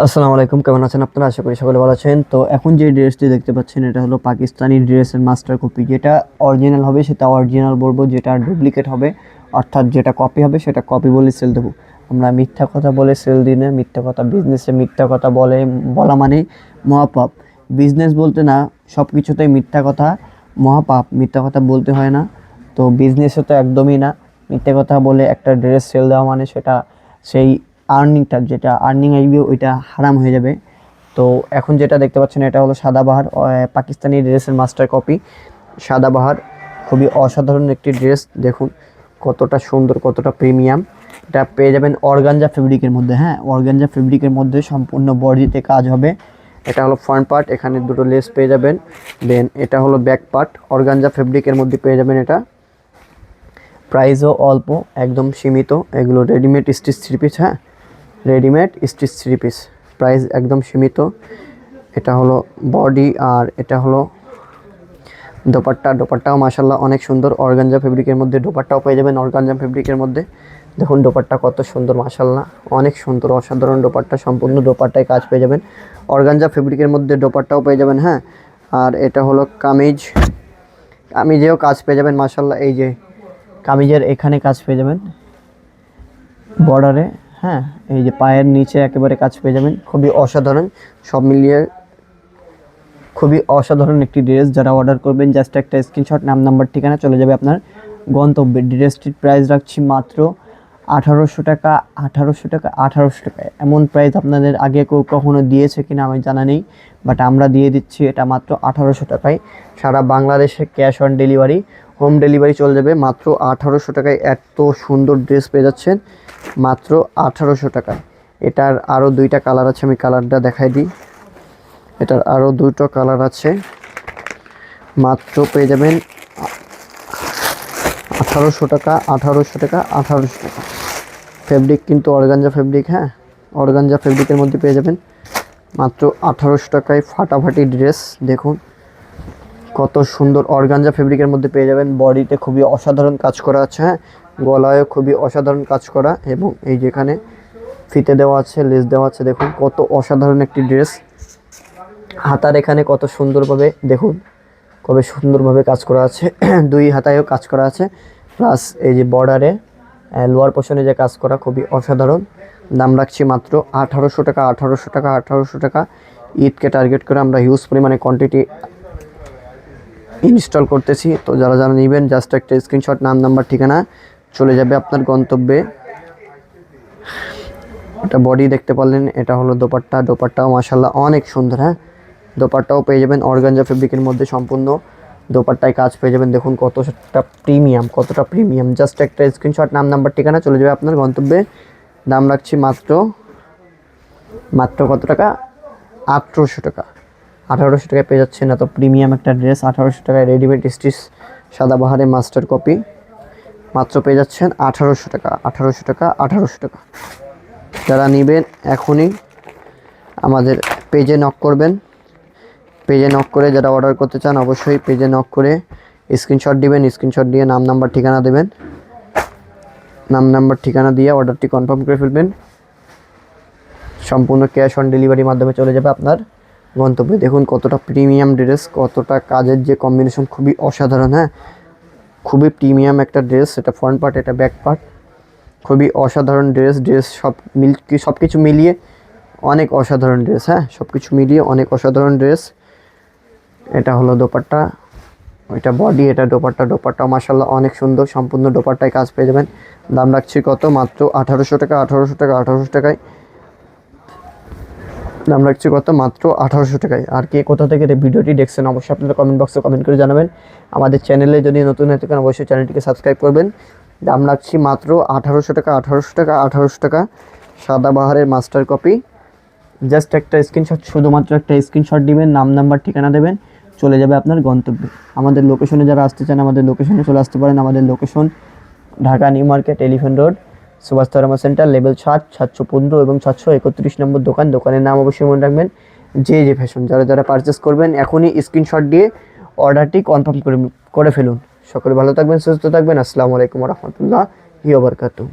আসসালামু আলাইকুম, কেমন আছেন আপনারা? আশা করি সকলে ভালো আছেন। তো এখন যে ড্রেসটি দেখতে পাচ্ছেন, এটা হলো পাকিস্তানি ড্রেসের মাস্টার কপি যেটা অরিজিনাল হবে, সেটা অরিজিনাল বলব, যেটা ডুপ্লিকেট হবে, অর্থাৎ যেটা কপি হবে, সেটা কপি বলে সেল দেবো। আমরা মিথ্যা কথা বলে সেল দিই না, মিথ্যা কথা বিজনেসে মিথ্যা কথা বলে, বলা মানে মহাপাপ। বিজনেস বলতে না সব কিছুতেই মিথ্যা কথা, মহাপাপ। মিথ্যা কথা বলতে হয় না, তো বিজনেসে তো একদমই না। মিথ্যা কথা বলে একটা ড্রেস সেল দেওয়া মানে সেটা সেই আর্নিংটা যেটা আর্নিং আসবে ওইটা হারাম হয়ে যাবে। তো এখন যেটা দেখতে পাচ্ছেন, এটা হলো সাদাবাহার পাকিস্তানি ড্রেসের মাস্টার কপি সাদাবাহার খুবই অসাধারণ একটি ড্রেস। দেখুন, কতটা সুন্দর, কতটা প্রিমিয়াম এটা পেয়ে যাবেন অর্গানজা ফেব্রিকের মধ্যে হ্যাঁ? অর্গানজা ফেব্রিকের মধ্যে সম্পূর্ণ বডিতে কাজ হবে। এটা হলো ফ্রন্ট পার্ট এখানে দুটো লেস পেয়ে যাবেন। দেন এটা হলো ব্যাক পার্ট অর্গানজা ফেব্রিকের মধ্যে পেয়ে যাবেন এটা। প্রাইসও অল্প, একদম সীমিত। এগুলো রেডিমেড স্টিচ থ্রি পিস হ্যাঁ? Readymade stitch three piece price একদম সীমিত। এটা হলো বডি আর এটা হলো দোপাট্টা। দোপাট্টাও মাসাল্লাহ অনেক সুন্দর। অর্গানজা ফেব্রিকের মধ্যে দোপাট্টাও পেয়ে যাবেন অর্গানজা ফেব্রিকের মধ্যে। দেখুন দোপাট্টা কত সুন্দর মাসাল্লাহ অনেক সুন্দর, অসাধারণ দোপাট্টা। সম্পূর্ণ দোপাট্টায় কাজ পেয়ে যাবেন। অর্গানজা ফেব্রিকের মধ্যে দোপাট্টাও পেয়ে যাবেন হ্যাঁ। আর এটা হলো কামিজ। কামিজেও কাজ পেয়ে যাবেন মাসাল্লাহ এই যে কামিজের এখানে কাজ পেয়ে যাবেন। বর্ডারে হ্যাঁ এই যে পায়ের নিচে একেবারে কাজ পেয়ে যাবেন। খুবই অসাধারণ। সব মিলিয়ে খুবই অসাধারণ একটি ড্রেস যারা অর্ডার করবেন, জাস্ট একটা স্ক্রিনশট, নাম, নাম্বার, ঠিকানা চলে যাবে আপনার গন্তব্যে। ড্রেসটির প্রাইস রাখছি মাত্র আঠারোশো টাকা আঠারোশো টাকা আঠারোশো টাকা। এমন প্রাইস আপনাদের আগে কেউ কখনো দিয়েছে কিনা আমি জানা নেই, বাট আমরা দিয়ে দিচ্ছি এটা মাত্র আঠারোশো টাকায়। সারা বাংলাদেশে cash on delivery. Home delivery চলে যাবে। মাত্র আঠারোশো টাকায় এত সুন্দর ড্রেস পেয়ে যাচ্ছেন। মাত্র আঠারোশো টাকায়। এটার আরও দুইটা কালার আছে, আমি কালারটা দেখাই দিই। এটার আরও দুটো কালার আছে। মাত্র পেয়ে যাবেন আঠারোশো টাকা আঠারোশো টাকা আঠারোশো টাকা। ফেব্রিক কিন্তু অর্গানজা ফেব্রিক হ্যাঁ? অর্গানজা ফেব্রিকের মধ্যে পেয়ে যাবেন। মাত্র আঠারোশো টাকায় ফাটাফাটি ড্রেস, দেখুন। কত সুন্দর অর্গানজা ফেব্রিকের মধ্যে পেয়ে যাবেন। বডিতে খুবই অসাধারণ কাজ করা আছে হ্যাঁ? গলায়ও খুবই অসাধারণ কাজ করা এবং এই যেখানে ফিতে দেওয়া আছে, লেস দেওয়া আছে, দেখুন কত অসাধারণ একটি ড্রেস। হাতার এখানে কত সুন্দরভাবে, দেখুন কবে সুন্দরভাবে কাজ করা আছে। দুই হাতায়ও কাজ করা আছে, প্লাস এই যে বর্ডারে লোয়ার পোর্শনে যে কাজ করা খুবই অসাধারণ। দাম রাখছি মাত্র আঠারোশো টাকা আঠারোশো টাকা আঠারোশো টাকা। ঈদকে টার্গেট করে আমরা হিউজ পরিমাণে কোয়ান্টিটি ইনস্টল করতেছি। তো যারা যারা নেবেন জাস্ট একটা স্ক্রিনশট নাম নাম্বার ঠিকানা, চলে যাবে আপনার গন্তব্যে। এটা বডি দেখতে পারলেন, এটা হলো দোপাট্টা। দোপাট্টাও মাসাল্লাহ অনেক সুন্দর হ্যাঁ? দোপাট্টাও পেয়ে যাবেন, অর্গানজা ফেব্রিকের মধ্যে সম্পূর্ণ। দোপাট্টায় কাজ পেয়ে যাবেন, দেখুন কতটা প্রিমিয়াম কতটা প্রিমিয়াম জাস্ট একটা স্ক্রিনশট নাম নাম্বার ঠিকানা, চলে যাবে আপনার গন্তব্যে। দাম রাখছি মাত্র মাত্র কত টাকা? আঠেরোশো টাকা। আঠারোশো টাকায় পেয়ে যাচ্ছেন এত প্রিমিয়াম একটা ড্রেস আঠারোশো টাকায় রেডিমেড স্টিচ সাদাবাহারে মাস্টার কপি মাত্র পেয়ে যাচ্ছেন আঠারোশো টাকা আঠারোশো টাকা আঠারোশো টাকা। যারা নেবেন এখনই আমাদের পেজে নক করবেন। পেজে নক করে যারা অর্ডার করতে চান অবশ্যই পেজে নক করে স্ক্রিনশট দিবেন স্ক্রিনশট দিয়ে নাম নাম্বার ঠিকানা দেবেন। নাম নাম্বার ঠিকানা দিয়ে অর্ডারটি কনফার্ম করে ফেলবেন। সম্পূর্ণ ক্যাশ অন ডেলিভারির মাধ্যমে চলে যাবে আপনার। গন্তব্যে। দেখুন কতটা প্রিমিয়াম ড্রেস কতটা কাজের যে কম্বিনেশন খুবই অসাধারণ হ্যাঁ? খুবই প্রিমিয়াম একটা ড্রেস এটা ফ্রন্ট পার্ট এটা ব্যাক পার্ট খুবই অসাধারণ ড্রেস ড্রেস সব মিল সব কিছু মিলিয়ে অনেক অসাধারণ ড্রেস হ্যাঁ? সব কিছু মিলিয়ে অনেক অসাধারণ ড্রেস এটা হলো দোপাট্টা। এটা বডি এটা দোপাট্টা। দোপাট্টা মাসাল্লাহ অনেক সুন্দর, সম্পূর্ণ দোপাট্টায় কাজ পেয়ে যাবেন। দাম রাখছি কত? মাত্র আঠারোশো টাকা আঠারোশো টাকা, আঠারোশো টাকায়। দাম রাখছি কত? মাত্র আঠারোশো টাকায়। আর কে কোথা থেকে ভিডিওটি দেখছেন, অবশ্যই আপনারা কমেন্ট বক্সে কমেন্ট করে জানাবেন। আমাদের চ্যানেলে যদি নতুন হয়ে থাকেন, অবশ্যই চ্যানেলটিকে সাবস্ক্রাইব করবেন। দাম রাখছি মাত্র আঠারোশো টাকা আঠারোশো টাকা আঠারোশো টাকা। সাদাবাহারের মাস্টার কপি জাস্ট একটা স্ক্রিনশট শুধুমাত্র একটা স্ক্রিনশট দিবেন, নাম নাম্বার ঠিকানা দেবেন, চলে যাবে আপনার গন্তব্যে। আমাদের লোকেশনে যারা আসতে চান, আমাদের লোকেশনে চলে আসতে পারেন। আমাদের location Dhaka New Market Elephant Road Subhash Dharma Centre, level সাত, সাতশো পনেরো এবং সাতশো একত্রিশ নম্বর দোকান। দোকানের নাম অবশ্যই মনে রাখবেন যে যে ফ্যাশন। যারা যারা পারচেস করবেন, এখনই স্ক্রিনশট দিয়ে অর্ডারটি কনফার্ম করে করে ফেলুন। সকলে ভালো থাকবেন, সুস্থ থাকবেন। আসসালামু আলাইকুম রহমতুল্লাহ হিওবরকাতু